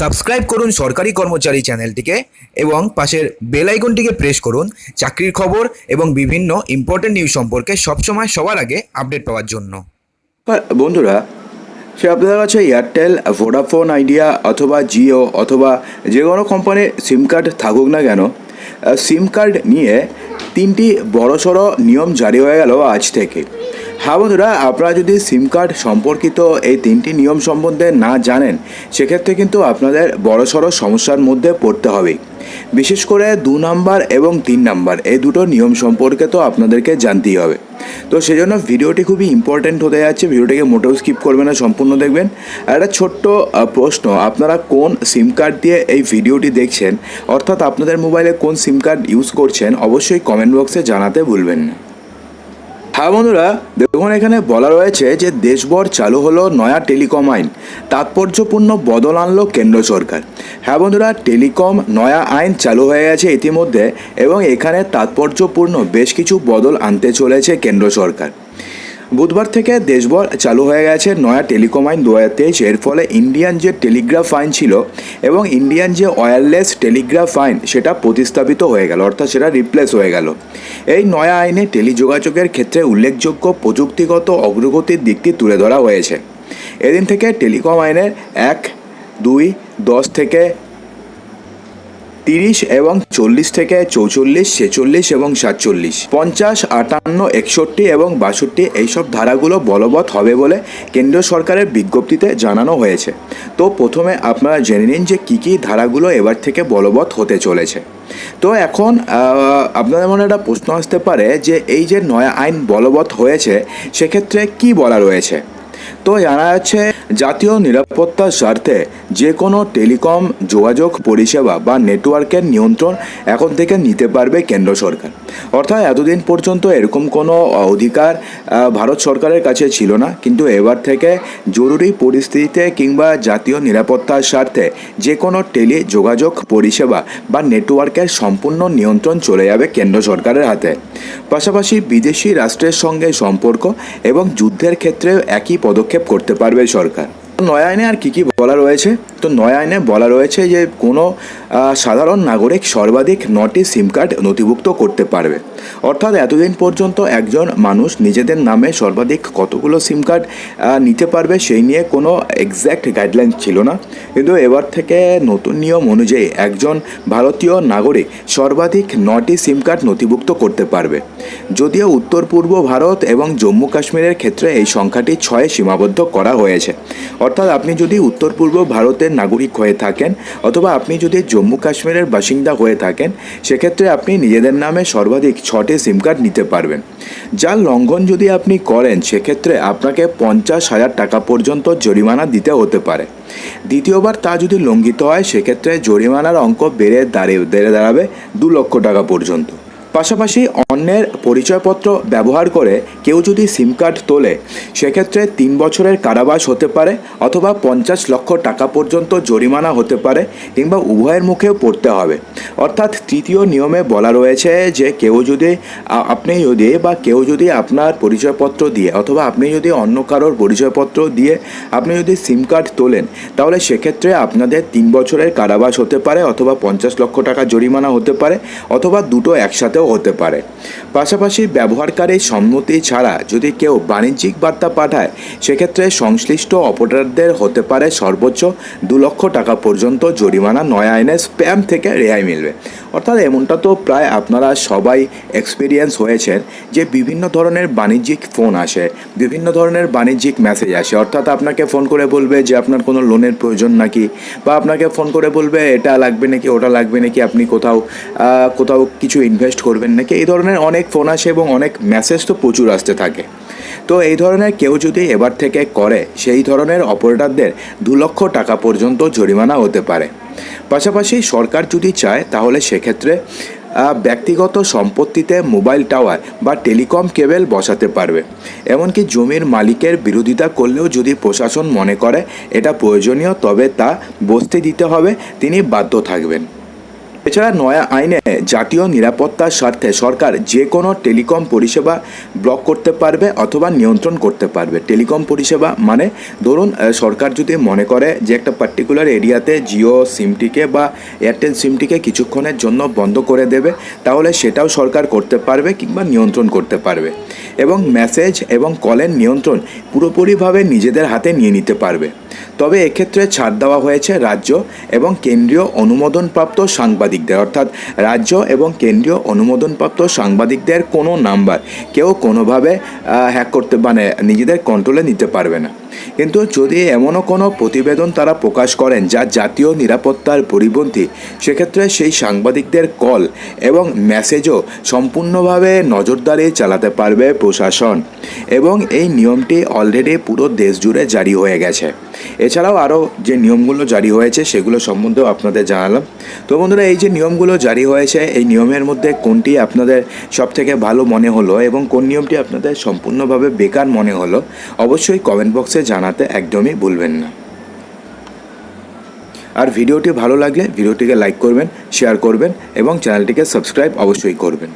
Subscribe করুন সরকারি কর্মচারী চ্যানেলটিকে এবং পাশের বেল আইকনটিকে প্রেস করুন চাকরির খবর এবং বিভিন্ন ইম্পর্টেন্ট নিউজ সম্পর্কে সবসময় সবার আগে আপডেট পাওয়ার জন্য। বন্ধুরা, সে আপনাদের কাছে এয়ারটেল ভোডাফোন আইডিয়া অথবা জিও অথবা যে কোনো কোম্পানির সিম কার্ড থাকুক না কেন সিম কার্ড নিয়ে তিনটি বড়সড় নিয়ম জারি হয়ে গেল আজ থেকে। হ্যাঁ বন্ধুরা, আপনারা যদি সিম কার্ড সম্পর্কিত এই তিনটি নিয়ম সম্বন্ধে না জানেন, সেক্ষেত্রে কিন্তু আপনাদের বড়সড় সমস্যার মধ্যে পড়তে হবে। বিশেষ করে দু নাম্বার এবং তিন নাম্বার, এই দুটো নিয়ম সম্পর্কে তো আপনাদেরকে জানতেই হবে। তো সেই জন্য ভিডিওটি খুবই ইম্পর্ট্যান্ট হতে যাচ্ছে, ভিডিওটিকে মোটেও স্কিপ করবেন না, সম্পূর্ণ দেখবেন। আর একটা ছোট্ট প্রশ্ন, আপনারা কোন সিম কার্ড দিয়ে এই ভিডিওটি দেখছেন? অর্থাৎ আপনাদের মোবাইলে কোন সিম কার্ড ইউজ করছেন? অবশ্যই কমেন্ট বক্সে জানাতে ভুলবেন না। হ্যাঁ বন্ধুরা, দেখুন এখানে বলা রয়েছে যে দেশভর চালু হলো নয়া টেলিকম আইন। তাৎপর্যপূর্ণ বদল আনলো কেন্দ্র সরকার। হ্যাঁ বন্ধুরা, টেলিকম নয়া আইন চালু হয়ে গেছে ইতিমধ্যে এবং এখানে তাৎপর্যপূর্ণ বেশ কিছু বদল আনতে চলেছে কেন্দ্র সরকার। বুধবার থেকে দেশভর চালু হয়ে গেছে নয়া টেলিকম আইন দু হাজার তেইশ। এর ফলে ইন্ডিয়ান যে টেলিগ্রাফ আইন ছিল এবং ইন্ডিয়ান যে ওয়্যারলেস টেলিগ্রাফ আইন, সেটা প্রতিস্থাপিত হয়ে গেল, অর্থাৎ সেটা রিপ্লেস হয়ে গেল। এই নয়া আইনে টেলিযোগাযোগের ক্ষেত্রে উল্লেখযোগ্য প্রযুক্তিগত অগ্রগতির দিকটি তুলে ধরা হয়েছে। এদিন থেকে টেলিকম আইনের এক, দুই, দশ থেকে তিরিশ এবং চল্লিশ থেকে চৌচল্লিশ, ছেচল্লিশ এবং সাতচল্লিশ। পঞ্চাশ, আটান্ন, একষট্টি এবং বাষট্টি এইসব ধারাগুলো বলবৎ হবে বলে কেন্দ্রীয় সরকারের বিজ্ঞপ্তিতে জানানো হয়েছে। তো প্রথমে আপনারা জেনে নিন যে কী কী ধারাগুলো এবার থেকে বলবৎ হতে চলেছে। তো এখন আপনাদের মনে একটা প্রশ্ন আসতে পারে যে এই যে নয়া আইন বলবৎ হয়েছে, সেক্ষেত্রে কি বলা রয়েছে? তো জানা যাচ্ছে জাতীয় নিরাপত্তার স্বার্থে যে কোনো টেলিকম, যোগাযোগ পরিষেবা বা নেটওয়ার্কের নিয়ন্ত্রণ এখন থেকে নিতে পারবে কেন্দ্র সরকার। অর্থাৎ এতদিন পর্যন্ত এরকম কোনো অধিকার ভারত সরকারের কাছে ছিল না। কিন্তু এবার থেকে জরুরি পরিস্থিতিতে কিংবা জাতীয় নিরাপত্তার স্বার্থে যে কোনো টেলি যোগাযোগ পরিষেবা বা নেটওয়ার্কের সম্পূর্ণ নিয়ন্ত্রণ চলে যাবে কেন্দ্র সরকারের হাতে। পাশাপাশি বিদেশি রাষ্ট্রের সঙ্গে সম্পর্ক এবং যুদ্ধের ক্ষেত্রেও একই পদক্ষেপ করতে পারবে সরকার। নয়া আইনে আর কী কী বলা রয়েছে? তো নয়া আইনে বলা রয়েছে যে কোনো সাধারণ নাগরিক সর্বাধিক নটি সিম কার্ড নথিভুক্ত করতে পারবে। অর্থাৎ এতদিন পর্যন্ত একজন মানুষ নিজেদের নামে সর্বাধিক কতগুলো সিম কার্ড নিতে পারবে সেই নিয়ে কোনো এক্স্যাক্ট গাইডলাইন ছিল না। কিন্তু এবার থেকে নতুন নিয়ম অনুযায়ী একজন ভারতীয় নাগরিক সর্বাধিক নটি সিম কার্ড নথিভুক্ত করতে পারবে। যদিও উত্তর পূর্ব ভারত এবং জম্মু কাশ্মীরের ক্ষেত্রে এই সংখ্যাটি ছয়ে সীমাবদ্ধ করা হয়েছে। অর্থাৎ আপনি যদি উত্তর পূর্ব ভারতের নাগরিক হয়ে থাকেন অথবা আপনি যদি জম্মু কাশ্মীরের বাসিন্দা হয়ে থাকেন, সেক্ষেত্রে আপনি নিজেদের নামে সর্বাধিক ছটি সিম কার্ড নিতে পারবেন। যার লঙ্ঘন যদি আপনি করেন, সেক্ষেত্রে আপনাকে পঞ্চাশ হাজার টাকা পর্যন্ত জরিমানা দিতে হতে পারে। দ্বিতীয়বার তা যদি লঙ্ঘিত হয়, সেক্ষেত্রে জরিমানার অঙ্ক বেড়ে দাঁড়িয়ে, বেড়ে দাঁড়াবে দু লক্ষ টাকা পর্যন্ত। পাশাপাশি অন্যের পরিচয়পত্র ব্যবহার করে কেউ যদি সিম কার্ড তোলে, সেক্ষেত্রে তিন বছরের কারাবাস হতে পারে অথবা পঞ্চাশ লক্ষ টাকা পর্যন্ত জরিমানা হতে পারে কিংবা উভয়ের মুখেও পড়তে হবে। অর্থাৎ তৃতীয় নিয়মে বলা রয়েছে যে কেউ যদি আপনি যদি বা কেউ যদি আপনার পরিচয়পত্র দিয়ে অথবা আপনি যদি অন্য কারোর পরিচয়পত্র দিয়ে আপনি যদি সিম কার্ড তোলেন, তাহলে সেক্ষেত্রে আপনাদের তিন বছরের কারাবাস হতে পারে অথবা পঞ্চাশ লক্ষ টাকা জরিমানা হতে পারে অথবা দুটো একসাথেও হতে পারে। পাশাপাশি ব্যবহারকারীর সম্মতি ছাড়া যদি কেউ বাণিজ্যিক বার্তা পাঠায়, সেক্ষেত্রে সংশ্লিষ্ট অপারেটরদের হতে পারে সর্বোচ্চ দু লক্ষ টাকা পর্যন্ত জরিমানা নয়া আইনে স্প্যাম থেকে রেহাই মিলবে। অর্থাৎ এমনটা তো প্রায় আপনারা সবাই এক্সপিরিয়েন্স হয়েছেন যে বিভিন্ন ধরনের বাণিজ্যিক ফোন আসে, বিভিন্ন ধরনের বাণিজ্যিক মেসেজ আসে। অর্থাৎ আপনাকে ফোন করে বলবে যে আপনার কোনো লোনের প্রয়োজন নাকি, বা আপনাকে ফোন করে বলবে এটা লাগবে নাকি, ওটা লাগবে নাকি, আপনি কোথাও কোথাও কিছু ইনভেস্ট করবেন নাকি, এই ধরনের অনেক ফোন আসে এবং অনেক মেসেজ তো প্রচুর আসতে থাকে। তো এই ধরনের কেউ যদি এবার থেকে করে, সেই ধরনের অপারেটরদের দু লক্ষ টাকা পর্যন্ত জরিমানা হতে পারে। পাশাপাশি সরকার যদি চায়, তাহলে সেক্ষেত্রে ব্যক্তিগত সম্পত্তিতে মোবাইল টাওয়ার বা টেলিকম কেবেল বসাতে পারবে। এমনকি জমির মালিকের বিরোধিতা করলেও যদি প্রশাসন মনে করে এটা প্রয়োজনীয়, তবে তা বসতে দিতে হবে, তিনি বাধ্য থাকবেন। এছাড়া নয়া আইনে জাতীয় নিরাপত্তার স্বার্থে সরকার যে কোনো টেলিকম পরিষেবা ব্লক করতে পারবে অথবা নিয়ন্ত্রণ করতে পারবে। টেলিকম পরিষেবা মানে ধরুন সরকার যদি মনে করে যে একটা পার্টিকুলার এরিয়াতে জিও সিমটিকে বা এয়ারটেল সিমটিকে কিছুক্ষণের জন্য বন্ধ করে দেবে, তাহলে সেটাও সরকার করতে পারবে কিংবা নিয়ন্ত্রণ করতে পারবে। এবং মেসেজ এবং কলের নিয়ন্ত্রণ পুরোপুরিভাবে নিজেদের হাতে নিয়ে নিতে পারবে। তবে এক্ষেত্রে ছাড় দেওয়া হয়েছে রাজ্য এবং কেন্দ্রীয় অনুমোদনপ্রাপ্ত সাংবাদিকদের। অর্থাৎ রাজ্য এবং কেন্দ্রীয় অনুমোদনপ্রাপ্ত সাংবাদিকদের কোনো নাম্বার কেউ কোনোভাবে হ্যাক করতে মানে নিজেদের কন্ট্রোলে নিতে পারবে না। কিন্তু যদি এমনও কোনো প্রতিবেদন তারা প্রকাশ করেন যা জাতীয় নিরাপত্তার পরিপন্থী, সেক্ষেত্রে সেই সাংবাদিকদের কল এবং মেসেজও সম্পূর্ণভাবে নজরদারি চালাতে পারবে প্রশাসন। এবং এই নিয়মটি অলরেডি পুরো দেশ জুড়ে জারি হয়ে গেছে। এছাড়াও আরও যে নিয়মগুলো জারি হয়েছে, সেগুলো সম্বন্ধেও আপনাদের জানালাম। তো বন্ধুরা, এই যে নিয়মগুলো জারি হয়েছে, এই নিয়মের মধ্যে কোনটি আপনাদের সব থেকে ভালো মনে হলো এবং কোন নিয়মটি আপনাদের সম্পূর্ণভাবে বেকার মনে হলো, অবশ্যই কমেন্ট বক্সে জানাতে একদমই ভুলবেন না। আর ভিডিওটি ভালো লাগলে ভিডিওটিকে লাইক করবেন, শেয়ার করবেন এবং চ্যানেলটিকে সাবস্ক্রাইব অবশ্যই করবেন।